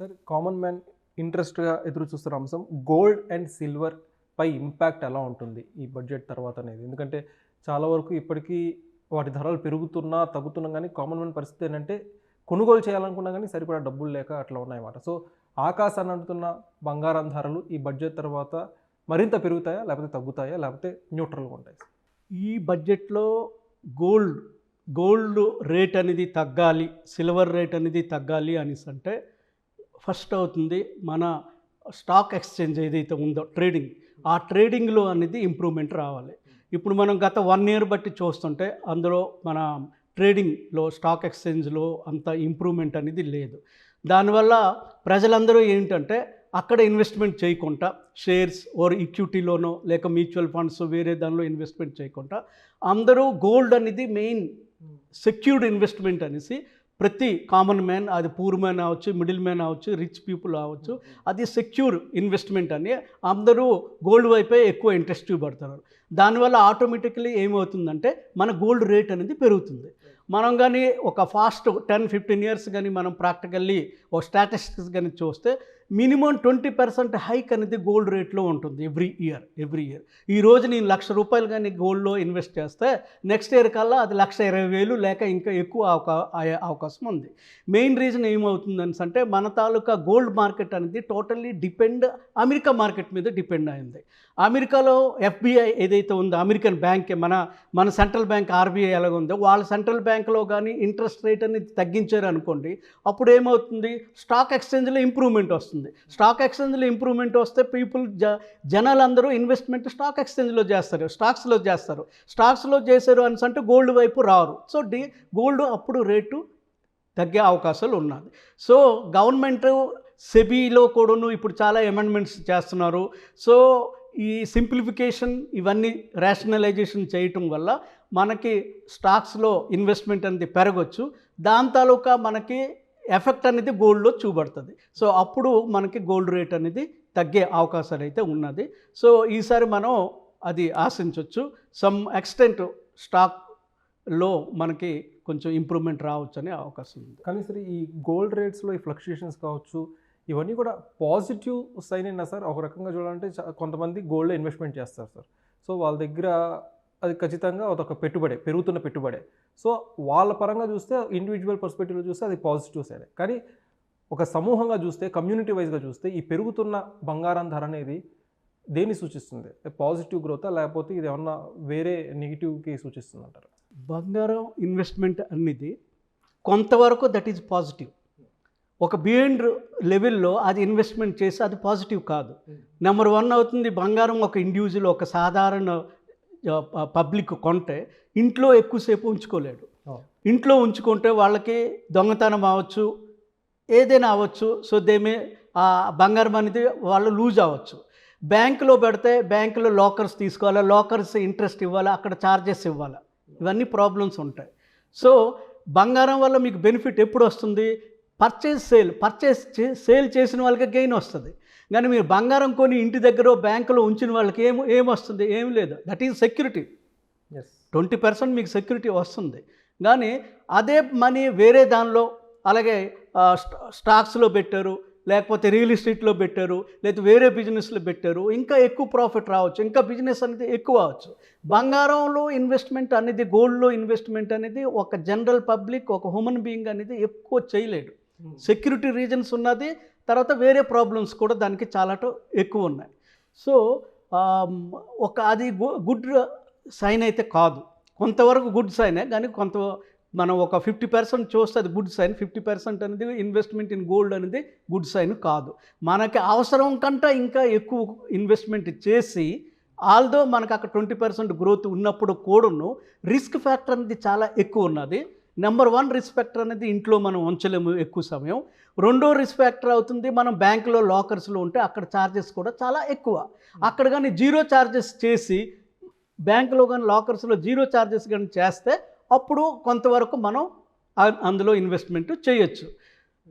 Sir common man ఇంట్రెస్ట్గా ఎదురు చూస్తున్న అంశం గోల్డ్ అండ్ సిల్వర్ పై ఇంపాక్ట్ ఎలా ఉంటుంది ఈ బడ్జెట్ తర్వాత అనేది? ఎందుకంటే చాలా వరకు ఇప్పటికీ వాటి ధరలు పెరుగుతున్నా తగ్గుతున్నా కానీ కామన్ మ్యాన్ పరిస్థితి ఏంటంటే కొనుగోలు చేయాలనుకున్నా కానీ సరిపడా డబ్బులు లేక అట్లా ఉన్నాయన్నమాట. సో ఆకాశాన్ని అంటున్న బంగారం ధరలు ఈ బడ్జెట్ తర్వాత మరింత పెరుగుతాయా లేకపోతే తగ్గుతాయా లేకపోతే న్యూట్రల్గా ఉంటాయి ఈ బడ్జెట్లో గోల్డ్ గోల్డ్ రేట్ అనేది తగ్గాలి సిల్వర్ రేట్ అనేది తగ్గాలి అనేసి అంటే ఫస్ట్ అవుతుంది మన స్టాక్ ఎక్స్చేంజ్ ఏదైతే ఉందో ట్రేడింగ్. ఆ ట్రేడింగ్లో అనేది ఇంప్రూవ్మెంట్ రావాలి. ఇప్పుడు మనం గత వన్ ఇయర్ బట్టి చూస్తుంటే అందులో మన ట్రేడింగ్లో స్టాక్ ఎక్స్చేంజ్లో అంత ఇంప్రూవ్మెంట్ అనేది లేదు. దానివల్ల ప్రజలందరూ ఏంటంటే అక్కడ ఇన్వెస్ట్మెంట్ చేయకుండా షేర్స్ ఓర్ ఈక్విటీలోనో లేక మ్యూచువల్ ఫండ్స్ వేరే దానిలో ఇన్వెస్ట్మెంట్ చేయకుండా అందరూ గోల్డ్ అనేది మెయిన్ సెక్యూర్డ్ ఇన్వెస్ట్మెంట్ అనేసి ప్రతి కామన్ మ్యాన్ అది పూర్ మ్యాన్ అవ్వచ్చు మిడిల్ మ్యాన్ అవ్వచ్చు రిచ్ పీపుల్ అవ్వచ్చు అది సెక్యూర్ ఇన్వెస్ట్మెంట్ అని అందరూ గోల్డ్ వైపే ఎక్కువ ఇంట్రెస్ట్ చూపెడతారు. దానివల్ల ఆటోమేటిక్లీ ఏమవుతుందంటే మన గోల్డ్ రేట్ అనేది పెరుగుతుంది. మనం కానీ ఒక ఫాస్ట్ టెన్ ఫిఫ్టీన్ ఇయర్స్ కానీ మనం ప్రాక్టికల్లీ ఒక స్టాటిస్టిక్స్ కానీ చూస్తే మినిమం ట్వంటీ పర్సెంట్ హైక్ అనేది గోల్డ్ రేట్లో ఉంటుంది ఎవ్రీ ఇయర్ ఎవ్రీ ఇయర్. ఈ రోజు నేను లక్ష రూపాయలు కానీ గోల్డ్లో ఇన్వెస్ట్ చేస్తే నెక్స్ట్ ఇయర్ కల్లా అది లక్ష ఇరవై వేలు లేక ఇంకా ఎక్కువ అవకా అయ్యే అవకాశం ఉంది. మెయిన్ రీజన్ ఏమవుతుందని అంటే మన తాలూకా గోల్డ్ మార్కెట్ అనేది టోటల్లీ డిపెండ్ అమెరికా మార్కెట్ మీద డిపెండ్ అయింది. అమెరికాలో ఎఫ్బిఐ ఏదైతే ఉందో అమెరికన్ బ్యాంక్ మన మన సెంట్రల్ బ్యాంక్ ఆర్బీఐ ఎలాగ ఉందో వాళ్ళ సెంట్రల్ బ్యాంక్లో కానీ ఇంట్రెస్ట్ రేట్ అనేది తగ్గించారు అనుకోండి అప్పుడు ఏమవుతుంది? స్టాక్ ఎక్స్చేంజ్లో ఇంప్రూవ్మెంట్ వస్తుంది. స్టాక్ ఎక్స్చేంజ్లో ఇంప్రూవ్మెంట్ వస్తే పీపుల్ జ జనాలందరూ ఇన్వెస్ట్మెంట్ స్టాక్ ఎక్స్చేంజ్లో చేస్తారు స్టాక్స్లో చేస్తారు. స్టాక్స్లో చేశారు అని అంటే గోల్డ్ వైపు రారు. సో డి గోల్డ్ అప్పుడు రేటు తగ్గే అవకాశాలు ఉన్నది సో గవర్నమెంట్ సెబీలో కూడాను ఇప్పుడు చాలా అమెండ్మెంట్స్ చేస్తున్నారు. సో ఈ సింప్లిఫికేషన్ ఇవన్నీ రేషనలైజేషన్ చేయటం వల్ల మనకి స్టాక్స్లో ఇన్వెస్ట్మెంట్ అనేది పెరగచ్చు. దాని తాలూకా మనకి ఎఫెక్ట్ అనేది గోల్డ్లో చూపడుతుంది సో అప్పుడు మనకి గోల్డ్ రేట్ అనేది తగ్గే అవకాశాలు అయితే ఉన్నది. సో ఈసారి మనం అది ఆశించవచ్చు సమ్ ఎక్స్టెంట్ స్టాక్లో మనకి కొంచెం ఇంప్రూవ్మెంట్ రావచ్చు అనే అవకాశం ఉంది. కానీ సరే ఈ గోల్డ్ రేట్స్లో ఈ ఫ్లక్చుయేషన్స్ కావచ్చు ఇవన్నీ కూడా పాజిటివ్ సైన్ అయినా సార్ ఒక రకంగా చూడాలంటే కొంతమంది గోల్డ్లో ఇన్వెస్ట్మెంట్ చేస్తారు సార్. సో వాళ్ళ దగ్గర అది ఖచ్చితంగా అదొక పెట్టుబడే పెరుగుతున్న పెట్టుబడే. సో వాళ్ళ పరంగా చూస్తే ఇండివిజువల్ పర్స్పెక్టివ్లో చూస్తే అది పాజిటివ్ సైడే కానీ ఒక సమూహంగా చూస్తే కమ్యూనిటీ వైజ్గా చూస్తే ఈ పెరుగుతున్న బంగారం ధర అనేది దేన్ని సూచిస్తుంది? పాజిటివ్ గ్రోతా లేకపోతే ఇది ఏమన్నా వేరే నెగిటివ్కి సూచిస్తుంది అంటారు బంగారం ఇన్వెస్ట్మెంట్ అనేది కొంతవరకు దట్ ఈజ్ పాజిటివ్ ఒక బియాండ్ లెవెల్లో అది ఇన్వెస్ట్మెంట్ చేసి అది పాజిటివ్ కాదు. నెంబర్ వన్ అవుతుంది బంగారం ఒక ఇండివిజువల్ ఒక సాధారణ పబ్లిక్ కొంటే ఇంట్లో ఎక్కువసేపు ఉంచుకోలేడు. ఇంట్లో ఉంచుకుంటే వాళ్ళకి దొంగతనం అవ్వచ్చు ఏదైనా అవ్వచ్చు. సో దేమే ఆ బంగారం అనేది వాళ్ళు లూజ్ అవ్వచ్చు. బ్యాంకులో పెడితే బ్యాంకులో లాకర్స్ తీసుకోవాలి లాకర్స్ ఇంట్రెస్ట్ ఇవ్వాలి అక్కడ ఛార్జెస్ ఇవ్వాలి. ఇవన్నీ ప్రాబ్లమ్స్ ఉంటాయి. సో బంగారం వల్ల మీకు బెనిఫిట్ ఎప్పుడు వస్తుంది? పర్చేస్ సేల్ పర్చేస్ సేల్ చేసిన వాళ్ళకి గెయిన్ వస్తుంది. కానీ మీరు బంగారం కొని ఇంటి దగ్గర బ్యాంకులో ఉంచిన వాళ్ళకి ఏం ఏం వస్తుంది? ఏం లేదు. That is security yes twenty percent మీకు సెక్యూరిటీ వస్తుంది. కానీ అదే మనీ వేరే దానిలో అలాగే స్టాక్స్లో పెట్టారు లేకపోతే రియల్ ఎస్టేట్లో పెట్టారు లేకపోతే వేరే బిజినెస్లో పెట్టారు ఇంకా ఎక్కువ ప్రాఫిట్ రావచ్చు. ఇంకా బిజినెస్ అనేది ఎక్కువ అవచ్చు. బంగారంలో ఇన్వెస్ట్మెంట్ అనేది గోల్డ్లో ఇన్వెస్ట్మెంట్ అనేది ఒక జనరల్ పబ్లిక్ ఒక హ్యూమన్ బీయింగ్ అనేది ఎక్కువ చేయలేడు Hmm. సెక్యూరిటీ రీజన్స్ ఉన్నది తర్వాత వేరే ప్రాబ్లమ్స్ కూడా దానికి చాలా ఎక్కువ ఉన్నాయి. సో ఒక అది గుడ్ సైన్ అయితే కాదు. కొంతవరకు గుడ్ సైనే కానీ కొంత మనం ఒక ఫిఫ్టీ పర్సెంట్ చూస్తే అది గుడ్ సైన్ ఫిఫ్టీ పర్సెంట్ అనేది ఇన్వెస్ట్మెంట్ ఇన్ గోల్డ్ అనేది గుడ్ సైన్ కాదు. మనకి అవసరం కంటే ఇంకా ఎక్కువ ఇన్వెస్ట్మెంట్ చేసి ఆల్దో మనకు అక్కడ ట్వంటీ పర్సెంట్ గ్రోత్ ఉన్నప్పుడు కూడాను రిస్క్ ఫ్యాక్టర్ అనేది చాలా ఎక్కువ ఉన్నది. నెంబర్ వన్ రిస్క్ ఫ్యాక్టర్ అనేది ఇంట్లో మనం ఉంచలేము ఎక్కువ సమయం. రెండో రిస్క్ ఫ్యాక్టర్ అవుతుంది మనం బ్యాంకులో లాకర్స్లో ఉంటే అక్కడ ఛార్జెస్ కూడా చాలా ఎక్కువ. అక్కడ కానీ జీరో ఛార్జెస్ చేసి బ్యాంకులో కానీ లాకర్స్లో జీరో ఛార్జెస్ కానీ చేస్తే అప్పుడు కొంతవరకు మనం అందులో ఇన్వెస్ట్మెంట్ చేయొచ్చు.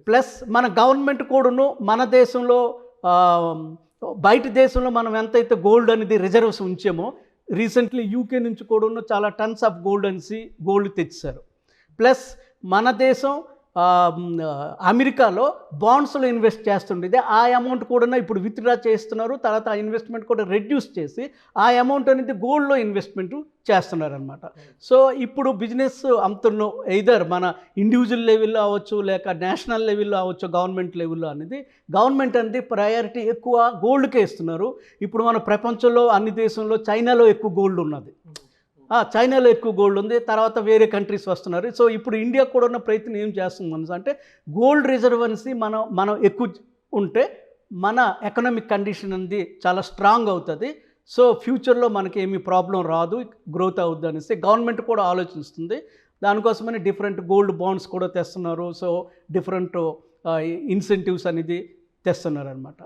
ప్లస్ మన గవర్నమెంట్ కూడాను మన దేశంలో బయట దేశంలో మనం ఎంతైతే గోల్డ్ అనేది రిజర్వ్స్ ఉంచామో రీసెంట్లీ యూకే నుంచి కూడాను చాలా టన్స్ ఆఫ్ గోల్డ్ అనేసి గోల్డ్ తెచ్చారు. ప్లస్ మన దేశం అమెరికాలో బాండ్స్లో ఇన్వెస్ట్ చేస్తుండేది. ఆ అమౌంట్ కూడా ఇప్పుడు విత్డ్రా చేస్తున్నారు. తర్వాత ఆ ఇన్వెస్ట్మెంట్ కూడా రెడ్యూస్ చేసి ఆ అమౌంట్ అనేది గోల్డ్లో ఇన్వెస్ట్మెంట్ చేస్తున్నారనమాట సో ఇప్పుడు బిజినెస్ అమ్ముతున్నాం ఎయిదర్ మన ఇండివిజువల్ లెవెల్లో అవ్వచ్చు లేక నేషనల్ లెవెల్లో అవ్వచ్చు గవర్నమెంట్ లెవెల్లో అనేది గవర్నమెంట్ అనేది ప్రయారిటీ ఎక్కువ గోల్డ్కే ఇస్తున్నారు. ఇప్పుడు మన ప్రపంచంలో అన్ని దేశంలో చైనాలో ఎక్కువ గోల్డ్ ఉన్నది. చైనాలో ఎక్కువ గోల్డ్ ఉంది తర్వాత వేరే కంట్రీస్ వస్తున్నారు. సో ఇప్పుడు ఇండియా కూడా ఉన్న ప్రయత్నం ఏం చేస్తుంది మనసు? అంటే గోల్డ్ రిజర్వెన్సీ మనం మనం ఎక్కువ ఉంటే మన ఎకనామిక్ కండిషన్ అనేది చాలా స్ట్రాంగ్ అవుతుంది. సో ఫ్యూచర్లో మనకి ఏమీ ప్రాబ్లం రాదు గ్రోత్ అవుద్ది అనేసి గవర్నమెంట్ కూడా ఆలోచిస్తుంది. దానికోసమని డిఫరెంట్ గోల్డ్ బాండ్స్ కూడా తెస్తున్నారు. సో డిఫరెంట్ ఇన్సెంటివ్స్ అనేది తెస్తున్నారు అనమాట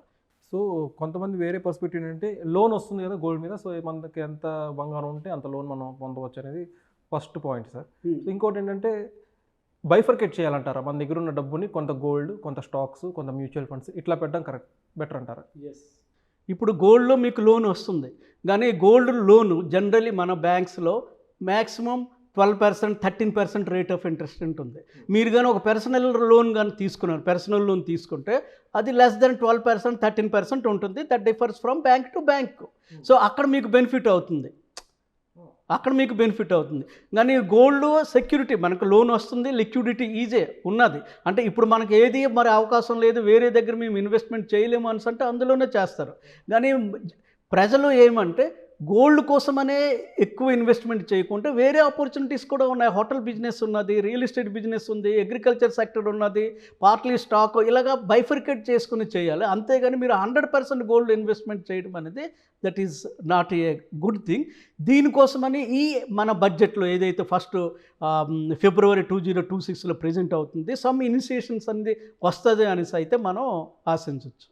సో కొంతమంది వేరే పర్స్పెక్టివ్ ఏంటంటే లోన్ వస్తుంది కదా గోల్డ్ మీద సో మనకి ఎంత బంగారం ఉంటే అంత లోన్ మనం పొందవచ్చు అనేది ఫస్ట్ పాయింట్ సార్. సో ఇంకోటి ఏంటంటే బైఫర్కేట్ చేయాలంటారా? మన దగ్గర ఉన్న డబ్బుని కొంత గోల్డ్ కొంత స్టాక్స్ కొంత మ్యూచువల్ ఫండ్స్ ఇట్లా పెట్టడం కరెక్ట్ బెటర్ అంటారా? ఇప్పుడు గోల్డ్లో మీకు లోన్ వస్తుంది. కానీ గోల్డ్ లోన్ జనరలీ మన బ్యాంక్స్లో maximum twelve percent thirteen percent rate of interest ఉంటుంది. మీరు కానీ ఒక పర్సనల్ లోన్ కానీ తీసుకున్నారు పర్సనల్ లోన్ తీసుకుంటే అది less than twelve percent thirteen percent ఉంటుంది. That differs from bank to bank so అక్కడ మీకు బెనిఫిట్ అవుతుంది. అక్కడ మీకు బెనిఫిట్ అవుతుంది. కానీ గోల్డ్ సెక్యూరిటీ మనకు లోన్ వస్తుంది లిక్విడిటీ ఈజే ఉన్నది. అంటే ఇప్పుడు మనకి ఏది మరి అవకాశం లేదు వేరే దగ్గర మేము ఇన్వెస్ట్మెంట్ చేయలేము అని అంటే అందులోనే చేస్తారు. కానీ ప్రజలు ఏమంటే గోల్డ్ కోసమనే ఎక్కువ ఇన్వెస్ట్మెంట్ చేయకుంటే వేరే ఆపర్చునిటీస్ కూడా ఉన్నాయి. హోటల్ బిజినెస్ ఉన్నది రియల్ ఎస్టేట్ బిజినెస్ ఉంది అగ్రికల్చర్ సెక్టర్ ఉన్నది పార్ట్లీ స్టాక్ ఇలాగా బైఫర్కేట్ చేసుకుని చేయాలి. అంతేగాని మీరు హండ్రెడ్ పర్సెంట్ గోల్డ్ ఇన్వెస్ట్మెంట్ చేయడం అనేది that is not a good thing దీనికోసమని ఈ మన బడ్జెట్లో ఏదైతే first February two zero two సిక్స్లో ప్రజెంట్ అవుతుంది సమ్ ఇనిషియేషన్స్ అనేది వస్తుంది అనేసి అయితే మనం ఆశించవచ్చు